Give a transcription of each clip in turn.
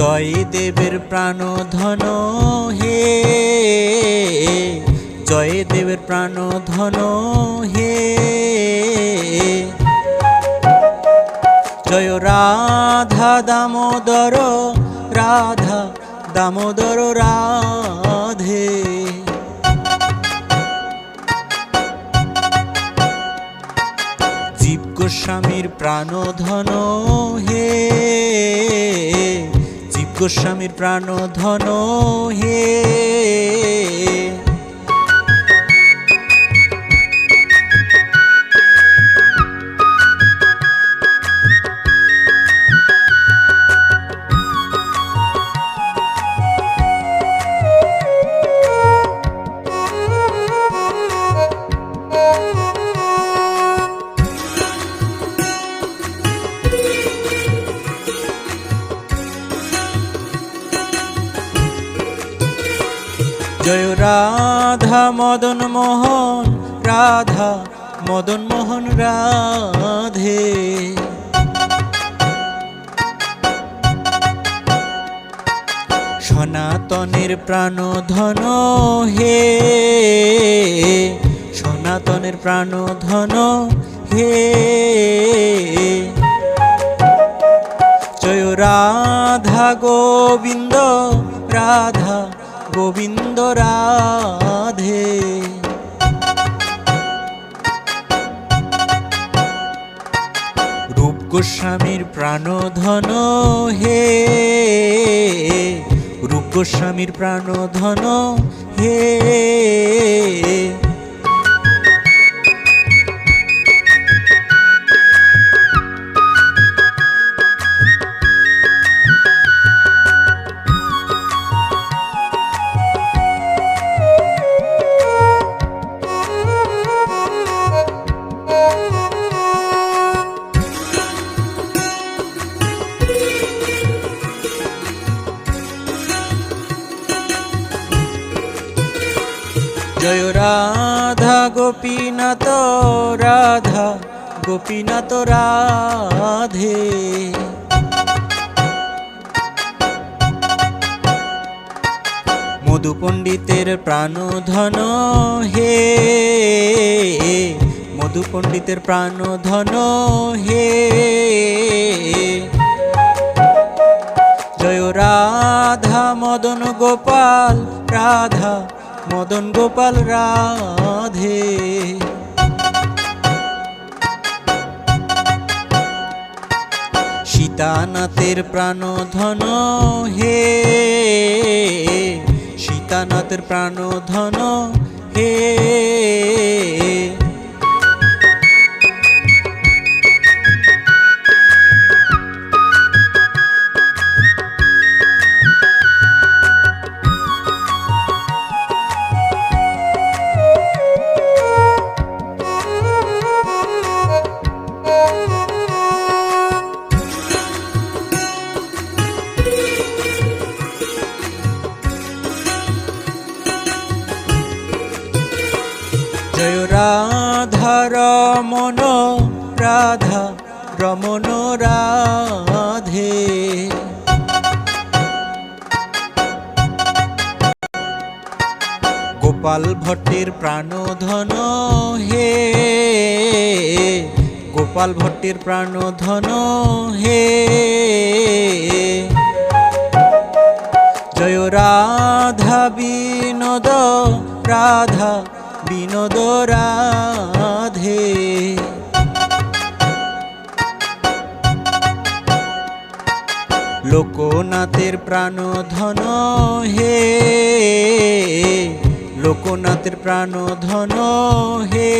জয় দেবের ধন হে। জয় দেবের ধন হে। জয় রাধা দামোদর রাধা দামোদর, রাধে। জীব গোস্বামীর প্রাণধন হে। জীব প্রাণ ধন হে। জয় রাধা মদন মোহন, রাধা মদন মোহন, রাধে। সনাতনের প্রাণ ধন হে, সনাতনের প্রাণধন হে। জয় রাধা গোবিন্দ, রাধা গোবিন্দ রাধে। রূপ গোস্বামীর প্রাণধন হে। রূপ গোস্বামীর প্রাণধন হে। জয় রাধা গোপীনাথ রাধা গোপীনাথ, রাধে। মধু পণ্ডিতের প্রাণধন হে মধু পণ্ডিতের প্রাণধন হে। জয় রাধা মদন গোপাল, রাধা মদন গোপাল রাধে। সীতানাথের প্রাণধন হে সীতানাথের প্রাণধন হে। রাধা রমন রাধা রমন, রাধে। গোপাল ভট্টের প্রাণধন, হে। গোপাল ভট্টের প্রাণধন, হে। জয় রাধা বিনোদ, রাধা বিনোদ রাধে লোকনাথের প্রাণধন হে লোকনাথের প্রাণ ধন হে।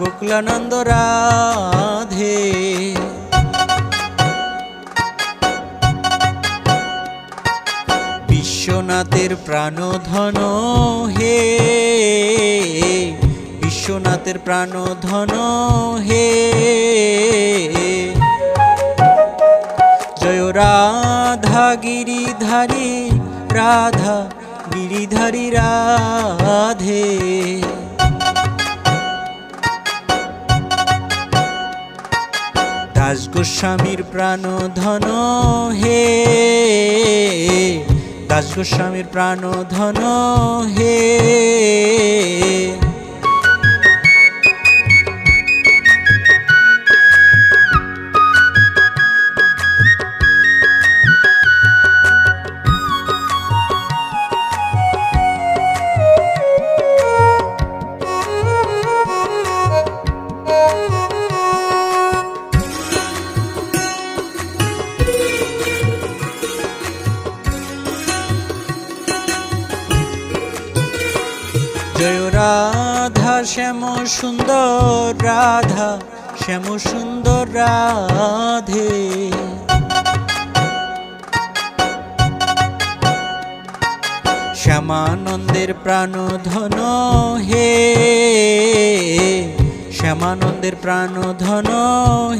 গোকুলানন্দ রাধে বিশ্বনাথের প্রাণধন হে বিশ্বনাথের প্রাণধন হে। জয় রাধা গিরিধারী রাধা গিরিধারী রাধে। দাস গোস্বামীর প্রাণ ধন হে। দাস গোস্বামীর প্রাণ ধন হে। রাধা, শ্যাম সুন্দর রাধা, শ্যাম সুন্দর রাধে। শ্যামানন্দের প্রাণ ধন হে, শ্যামানন্দের প্রাণ ধন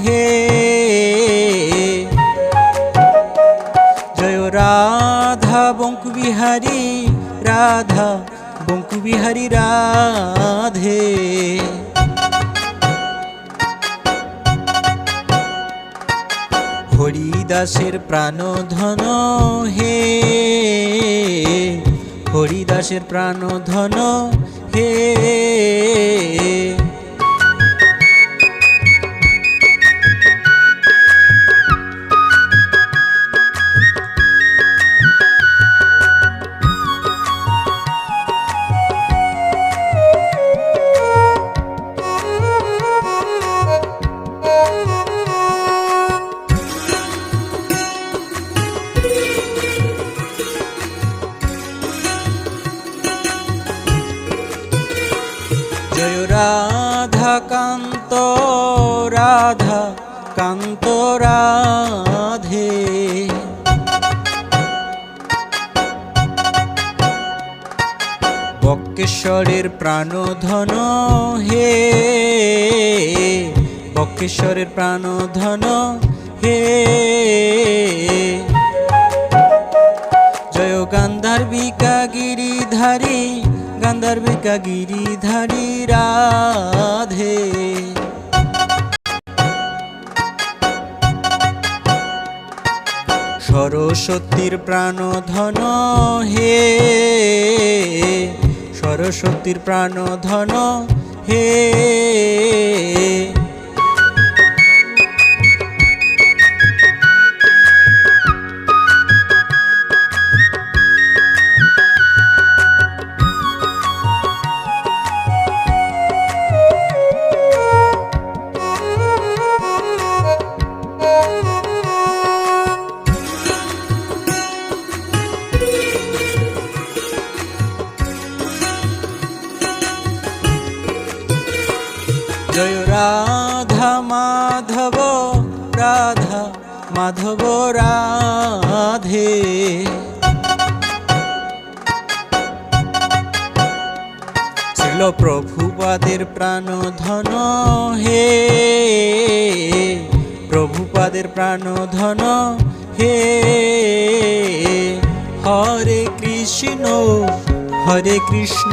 হে। জয় রাধা বঙ্কু বিহারী রাধা বঙ্কু বিহারী রাধে। হরিদাসের প্রাণ ধন হে হরিদাসের প্রাণ ধন হে। রাধা কান্ত রাধা। কান্ত রাধে বক্কেশ্বরের প্রাণধন হে বক্কেশ্বরের প্রাণধন হে। জয় গান্ধার্বিকা গিরিধারী গান্ধার্বিকা গিরিধারী রাধে। সরস্বতীর প্রাণধন হে সরস্বতীর প্রাণ ধন হে। জয় রাধা মাধব রাধা মাধব, রাধে। ছিল প্রভুপাদের প্রাণ ধন হে, প্রভুপাদের প্রাণ ধন হে। হরে কৃষ্ণ হরে কৃষ্ণ।